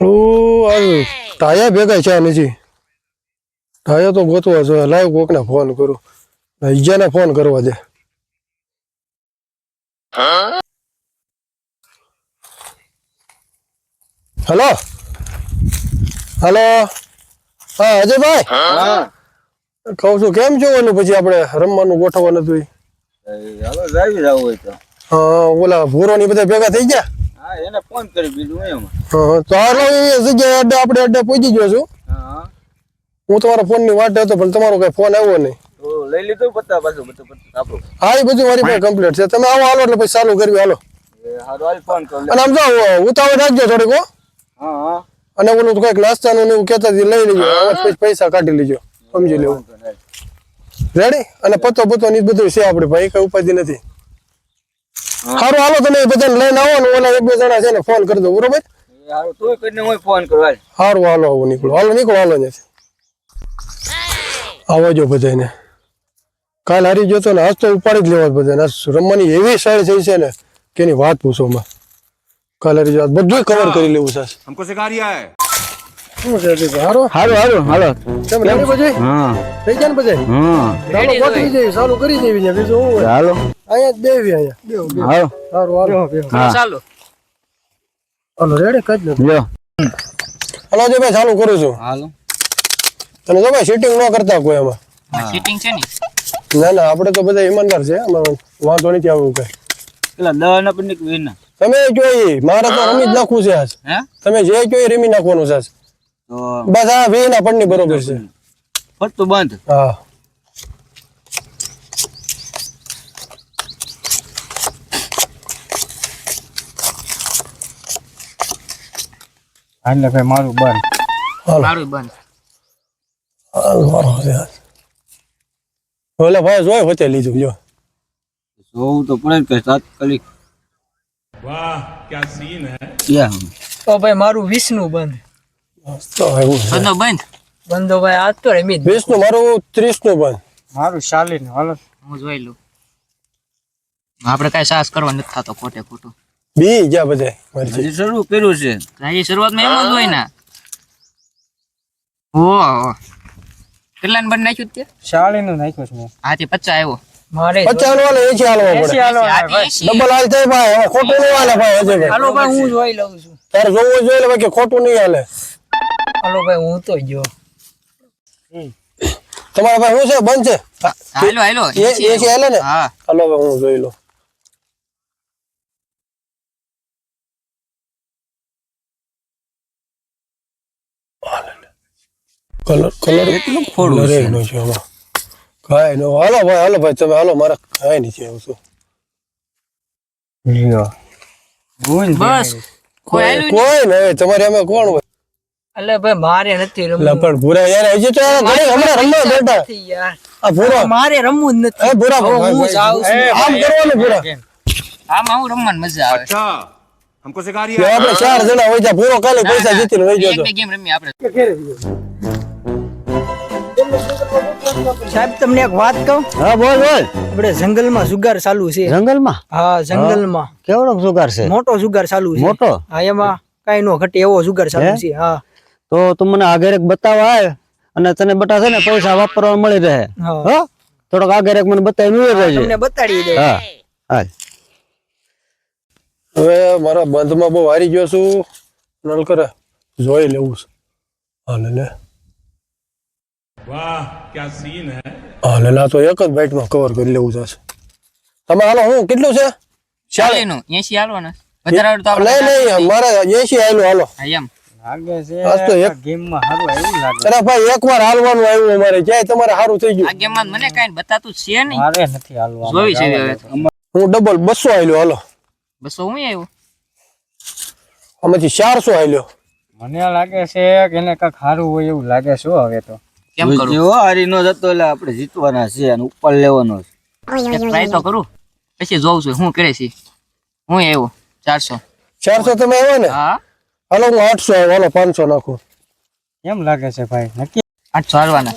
આજ ટાયા ભેગા છે નથી ટાયા તો ગોતવા જોઈએ. લાવ કોકને ફોન કરું. ઈજાને ફોન કરવા દે. હલો? હલો? હા અજયભાઈ? હા. કહું છું કેમ જોવાનું પછી આપણે રમવાનું ગોઠવવાનું હતું? હાલો જાવી જાવ હોય તો. હા ઓલા ભૂરો ની બધા ભેગા થઈ ગયા? એને ફોન કરી દીધું એમ. હા તો હાલો એ જગ્યાએ અડ્ડે આપણે અડ્ડે પહોંચી ગયો છું. હા. હું તમારા ફોનની વાટ હતો પણ તમારો કઈ ફોન આવ્યો નહીં. લઈ લીધું પત્તા પાછું બધું આપણું. હા એ બધું મારી પાસે કમ્પ્લીટ છે. તમે આવો હાલો એટલે પછી ચાલુ કરવી હાલો. એ હારું હાલ ફોન કર. લે અને આમ જાઓ ઉતાવળ રાખજો થોડીક હો. હા હા. અને ઓલું તો કંઈક નાસ્તાનું ને એવું કહેતા લઈ લેજો. પૈસા કાઢી લેજો. સમજી લેવું. રેડી અને પતો પતો ની બધું છે આપણે ભાઈ કઈ ઉપાધિ નથી. સારું હાલો તમે બધાને લઈને આવો ને ઓલા એક બે જણા છે ને ફોન કરી દો બરોબર? સારું હાલો. આવો નીકળો. હાલો નીકળો હાલો ને. આવો જો બધાને કાલ હારી જતો ને આજ તો ઉપાડી જ લેવા બધાને રમવાની એવી સાઈડ થઈ છે ને કે એની વાત પૂછો માં કાલ હારી જવા બધું કવર કરી લેવું છે. હમકો સિખા રહ્યા હે શું છે હજી? હારું? હારું હારું હાલો. કેમ રેડી પછી હા. થઈ ગયા ને બધા? હા. ચાલો ગોઠવી જઈએ ચાલુ કરી દેવી છે. બીજું શું હાલો. અહીંયા જ દેવી અહીંયા. બેહો, બેહો. હાલો. સારું હાલો. ચાલો. હાલો રેડી? કઈ જ નથી હાલો જે ભાઈ ચાલુ કરું છું. હાલો. અને જો ભાઈ સીટિંગ ન કરતા કોઈ એમાં સીટિંગ છે ને? ના ના આપણે તો બધા ઈમાનદાર છે. અમારો વાંધો નથી આવું કઈ. પણ તમે જોઈ મારે તો રમી જ નાખવું છે આજ. તમે જે જોઈ રમી નાખવાનું છે બસ હા વે ના પણ બરોબર છે. ફરતું બંધ. હા. એટલે ભાઈ મારું બંધ. મારું બંધ. ઓલે ભાઈ જોય હોતે લીધું જો. જોવું તો પડે કે તાત્કાલિક. વાહ તો ભાઈ મારું વિષ્ણુ બંધ. તો એવું છે બંધો બંધ? બંધો ભાઈ આજ તો રમી જ વીસનું મારું ત્રીસનું બંધ. મારું ચાલી હાલો. હું જોઈ લઉં. આપણે કઈ સાહસ કરવા નથી થતો ખોટે ખોટું. બી ગયા બધા. મરજી શરૂ કર્યું છે. હજી શરૂઆતમાં એમ જ હોય ને. ઓ કેટલા ને બંધ નાખ્યું તે ચાલી નું નાખ્યું છે મેં. હાથી પચાસ આવ્યો. મારે પચાસ વાળો હાલવા પડે. હાલો ડબલ હાલ થાય ભાઈ. ખોટું નહીં હાલે ભાઈ ભાઈ હાલો ભાઈ. હું જોઈ લઉં છું. તારે જોવું જોઈએ ને ખોટું નહીં હાલે. હાલો ભાઈ હું તો ગયો. તમારા ભાઈ શું છે? બંધ છે? હા, હાલો હાલો. એ છે. હાલે ને? હા. હાલો ભાઈ હું જોઈ લો કલર કલર એટલું ફોડું છે. એનો છે આમાં. કાંઈ નો હાલો ભાઈ હાલો ભાઈ તમે હાલો મારે કાંઈ નથી છે છું શું? બસ. કોઈ કોઈ નહીં તમારે અમે કોણ હોય? એટલે ભાઈ મારે નથી એટલે રમવું પણ ભૂરા યાર હજી તો યાર ઘણી હમણાં રમવા બેઠા નથી યાર આ ભૂરા મારે રમવું જ નથી એ ભૂરા હવે ભાઈ, હું ભાઈ, જાઉં છું આમ કરવાનું ભૂરા આમાં હું રમવાની મજા આવે अच्छा हमको सिखा જો रिया है આપણે ચાર જણા હોય ત્યાં ભૂરો કાલે પૈસા જીતીને વહી ગયો એક તો બે ગેમ રમી આપણે સાહેબ તમને એક વાત કહું હા બોલ બોલ આપણે જંગલમાં જુગાર ચાલુ છે જંગલમાં હા જંગલમાં કેવડો સુગાર છે મોટો જુગાર ચાલુ છે મોટો? હા એમાં કઈ નો ઘટે એવો જુગાર ચાલુ હે? છે હા તો તું મને આગળ બતાવવા આવે અને તને બટા છે ને પૈસા વાપરવા મળી રહે. હો. થોડોક આગળ મને બતાવી બતાડી હવે મારા બંધમાં બહુ હારી ગયો છું. નલકર જોઈ લેવું છે. હાલે લે વાહ ક્યા સીન હે? હાલે ના તો એક જ બાઈટમાં કવર કરી લેવું જશે તમે હાલો હું કેટલું છે? ચાલે. નું 80 હાલો ને વધારે તો લઈ લઈ મારે 80 હાલો. હાલો એમ. લાગે છે આજ તો એક ગેમમાં સારું આવ્યું લાગે અરે ભાઈ એક હાલવાનું આવ્યું અમારે ક્યાંય તમારે સારું થઈ આ ગેમમાં મને કઈ બતાતું છે નહીં. મારે નથી હાલવા જોઈ છે હું ડબલ બસો આવેલું હાલો. બસો હું આવ્યો? આમાંથી ચારસો આવેલો મને લાગે છે કે એને કંઈક સારું હોય એવું લાગે છે હવે તો. કેમ કરું? જો હારી નો જતો એટલે આપણે જીતવાના છે અને ઉપર લેવાનો છે. ટ્રાય તો કરું. પછી જોઉં છું શું કરે છે. હું આવ્યો ચારસો. ચારસો તમે આવ્યો ને? હા. હાલો હું આઠસો હાલો પાંચસો નાખું એમ લાગે છે ભાઈ નક્કી આઠસો હાલવાના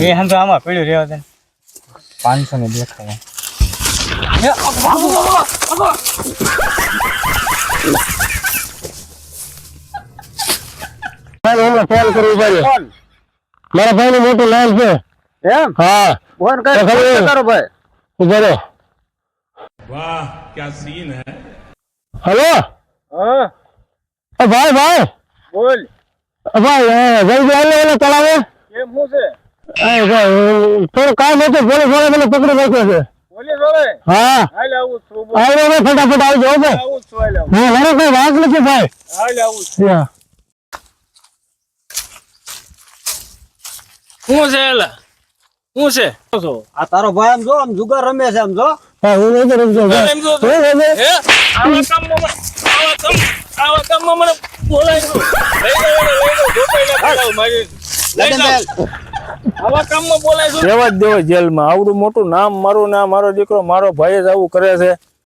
એ હમ તો આમાં પડ્યું રહેવા દે પાંચસો ને દેખાય મારા ભાઈ નું મોટું નામ છે એમ હા ફોન કરો ભાઈ ઉભો રહો વાહ ક્યાં સીન હે હેલો હા એ ભાઈ ભાઈ. બોલ. ભાઈ જલ્દી આવો ઓલા તળાવે. કેમ શું છે? એ ભાઈ થોડું કામ હતું બોલે બોલે મને પકડી રાખ્યો છે. પોલીસ હવે હા. હાલ આવું છું બોલ. આવડે ફટાફટ આવજો હો ભાઈ. આવું છું હાલ આવું. હા મારો કોઈ વાંક નથી ભાઈ. હાલ આવું છું. હા શું છે એલા? શું છે? આ તારો ભાઈ આમ જો આમ જુગાર રમે છે આમ જો. હા હું નથી રમતો ભાઈ. એમ જો તો. હું નથી- હે? આવા કામમાં આવા કામ આવા કામમાં મને બોલાય. આવા બોલાય છે. જ દેવા જેલમાં. આવડું મોટું નામ મારું ના મારો દીકરો મારો ભાઈ જ આવું કરે છે.